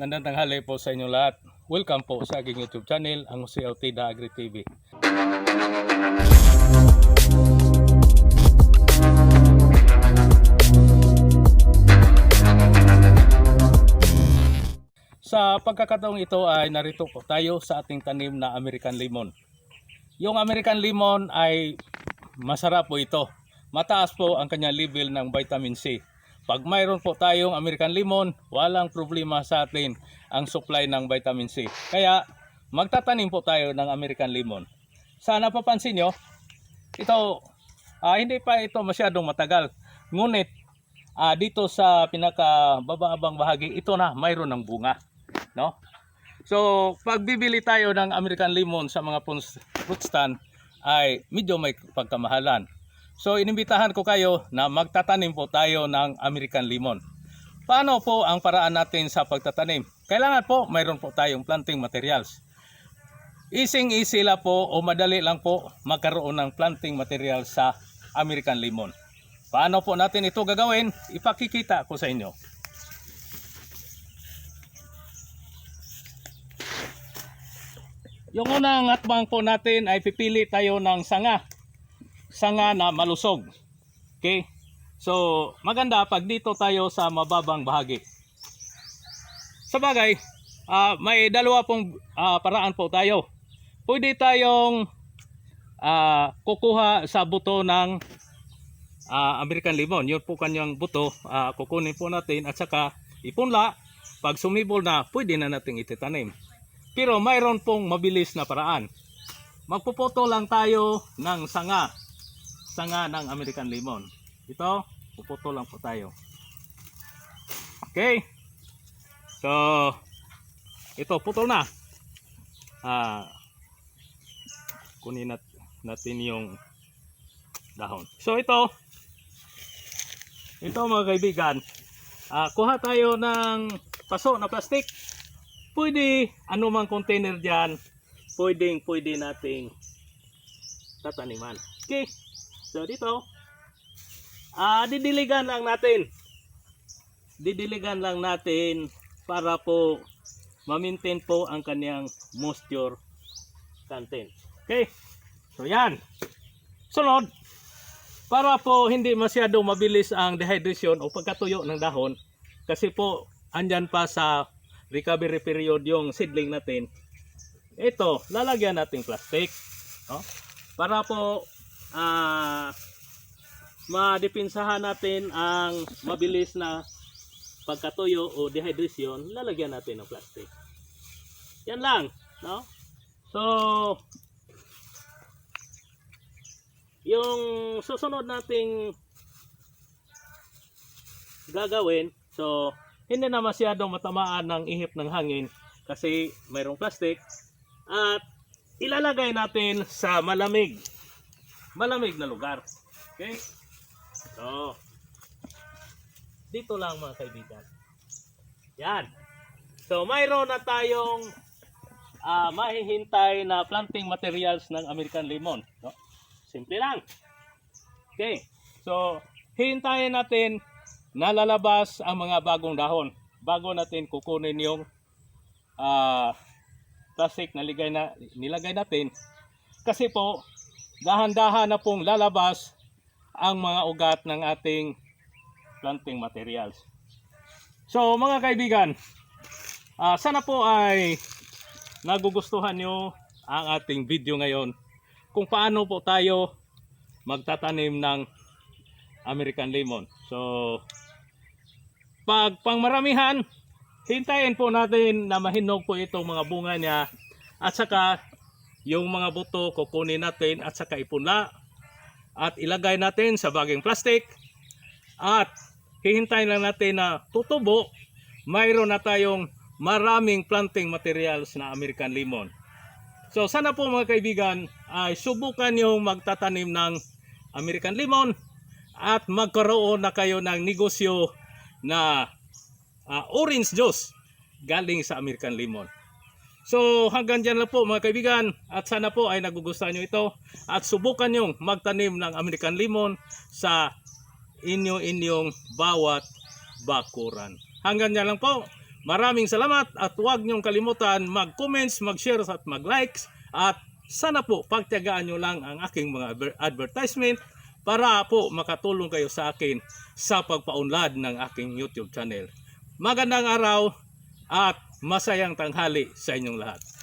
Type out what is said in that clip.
Magandang tanghali po sa inyo lahat. Welcome po sa aking YouTube channel, ang Jose Altida Agri TV. Sa pagkakataong ito ay narito po tayo sa ating tanim na American Lemon. Yung American Lemon ay masarap po ito. Mataas po ang kanyang level ng vitamin C. Pag mayroon po tayong American Lemon, walang problema sa atin ang supply ng vitamin C. Kaya magtatanim po tayo ng American Lemon. Sana papansin nyo, ito, ah, hindi pa ito masyadong matagal. Ngunit ah, dito sa pinakababaabang bahagi, ito na mayroon ng bunga. No? So, pag bibili tayo ng American Lemon sa mga fruit stand, ay medyo may pagkamahalan. So, inimbitahan ko kayo na magtatanim po tayo ng American Lemon. Paano po ang paraan natin sa pagtatanim? Kailangan po mayroon po tayong planting materials. Ising easy lang po o madali lang po magkaroon ng planting material sa American Lemon. Paano po natin ito gagawin? Ipakikita ko sa inyo. Yung unang atbang po natin ay pipili tayo ng sanga. Sanga na malusog. Okay? So, maganda pag dito tayo sa mababang bahagi. Sa bagay, ah, may dalawa pong ah, paraan po tayo. Pwede tayong ah, kukuha sa buto ng ah, American lemon. Yun po kanyang buto. ah, kukunin po natin at saka ipunla. Pag sumibol na, pwede na nating ititanim. Pero mayroon pong mabilis na paraan. Magpuputo lang tayo ng sanga. Sanga ng American lemon. Ito, puputo lang po tayo. Okay. So, ito, putol na. Ah, kunin nat natin yung dahon. So, ito, ito mga kaibigan, ah, kuha tayo ng paso na plastic pwede anumang container dyan, pwedeng pwede nating tataniman. Okay, so dito, ah didiligan lang natin. Didiligan lang natin para po ma-maintain po ang kanyang moisture content. Okay, so yan. Sunod, para po hindi masyado mabilis ang dehydration o pagkatuyo ng dahon, kasi po andyan pa sa recovery period yung seedling natin, ito, lalagyan natin plastic. No? Para po ah madipinsahan natin ang mabilis na pagkatuyo o dehydration, lalagyan natin ng plastic. Yan lang, no? So, yung susunod nating gagawin, so hindi na masyadong matamaan ng ihip ng hangin kasi mayroong plastic at ilalagay natin sa malamig malamig na lugar. Okay? So dito lang mga kaibigan. Yan. So mayroon na tayong ah, mahihintay na planting materials ng American Lemon no? simple lang. Okay? So hintayin natin nalalabas ang mga bagong dahon bago natin kukunin yung ah, plastic na, ligay na nilagay natin. Kasi po dahan-dahan na pong lalabas ang mga ugat ng ating planting materials so mga kaibigan ah, sana po ay nagugustuhan nyo ang ating video ngayon kung paano po tayo magtatanim ng American lemon. So, pag pangmaramihan, hintayin po natin na mahinog po itong mga bunga niya at saka yung mga buto kukunin natin at saka ipunla at ilagay natin sa baging plastic at hihintayin lang natin na tutubo mayroon na tayong maraming planting materials na American lemon. So sana po mga kaibigan ay subukan nyo magtatanim ng American lemon at magkaroon na kayo ng negosyo na ah, orange juice galing sa American lemon. So hanggang dyan lang po mga kaibigan at sana po ay nagugustuhan nyo ito at subukan nyo magtanim ng American lemon sa inyo-inyong bawat bakuran. Hanggang dyan lang po. Maraming salamat at huwag niyong kalimutan mag-comments, mag-share at mag-likes at sana po pagtiyagaan niyo lang ang aking mga adver- advertisement para po makatulong kayo sa akin sa pagpaunlad ng aking YouTube channel. Magandang araw at masayang tanghali sa inyong lahat.